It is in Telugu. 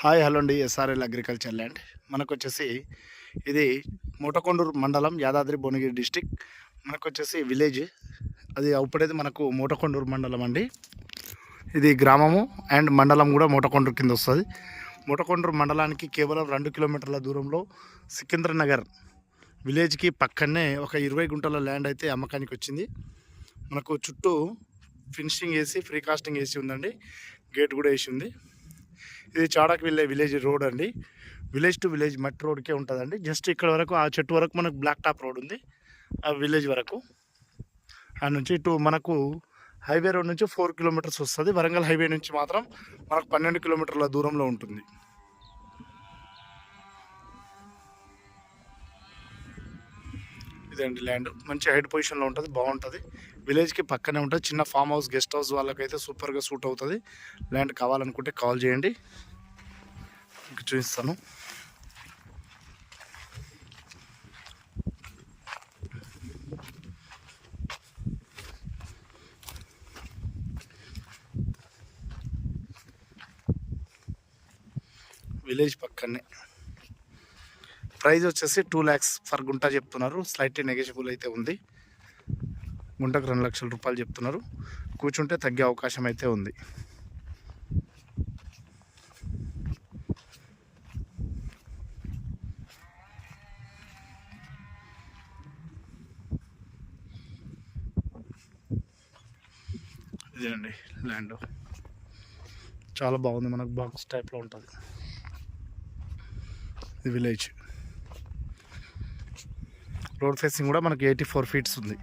హాయ్ హలో అండి. SRL agriculture land. మనకు వచ్చేసి ఇది మూటకొండూరు మండలం యాదాద్రి భువనగిరి డిస్టిక్. మనకు వచ్చేసి విలేజ్. అది అవుపడేది మనకు మూటకొండూరు మండలం అండి. ఇది గ్రామము అండ్ మండలం కూడా మూటకొండూరు కింద వస్తుంది. మూటకొండూరు మండలానికి కేవలం రెండు కిలోమీటర్ల దూరంలో సికింద్రనగర్ విలేజ్కి పక్కనే ఒక ఇరవై గుంటల ల్యాండ్ అయితే అమ్మకానికి వచ్చింది మనకు చుట్టూ ఫినిషింగ్ వేసి ఫ్రీ కాస్టింగ్ వేసి ఉందండి. గేట్ కూడా వేసి ఉంది. ఇది చాడక్ వెళ్ళే విలేజ్ రోడ్ అండి. విలేజ్ టు విలేజ్ మట్టి రోడ్కే ఉంటుందండి. జస్ట్ ఇక్కడ వరకు ఆ చెట్టు వరకు మనకు బ్లాక్ టాప్ రోడ్ ఉంది. ఆ విలేజ్ వరకు. ఆ నుంచి ఇటు మనకు హైవే రోడ్ నుంచి ఫోర్ కిలోమీటర్స్ వస్తుంది. వరంగల్ హైవే నుంచి మాత్రం మనకు పన్నెండు కిలోమీటర్ల దూరంలో ఉంటుంది. ఇదండి ల్యాండ్ మంచి హైట్ పొజిషన్లో ఉంటుంది బాగుంటుంది. విలేజ్కి పక్కనే ఉంటుంది చిన్న ఫామ్ హౌస్ గెస్ట్ హౌస్ వాళ్ళకైతే సూపర్గా సూట్ అవుతుంది. ల్యాండ్ కావాలనుకుంటే కాల్ చేయండి. మీకు చూపిస్తాను. విలేజ్ పక్కనే. ప్రైజ్ వచ్చేసి టూ ల్యాక్స్ ఫర్ గుంట చెప్తున్నారు. స్లైట్లీ నెగెషియబుల్ అయితే ఉంది. గుంటకు రెండు లక్షల రూపాయలు చెప్తున్నారు. కూర్చుంటే తగ్గే అవకాశం అయితే ఉంది. ఇదేనండి ల్యాండ్. చాలా బాగుంది. మనకు బాక్స్ టైప్లో ఉంటుంది. ఇది విలేజ్. రోడ్ ఫేసింగ్ కూడా మనకి ఎయిటీ ఫోర్ ఫీట్స్ ఉంది.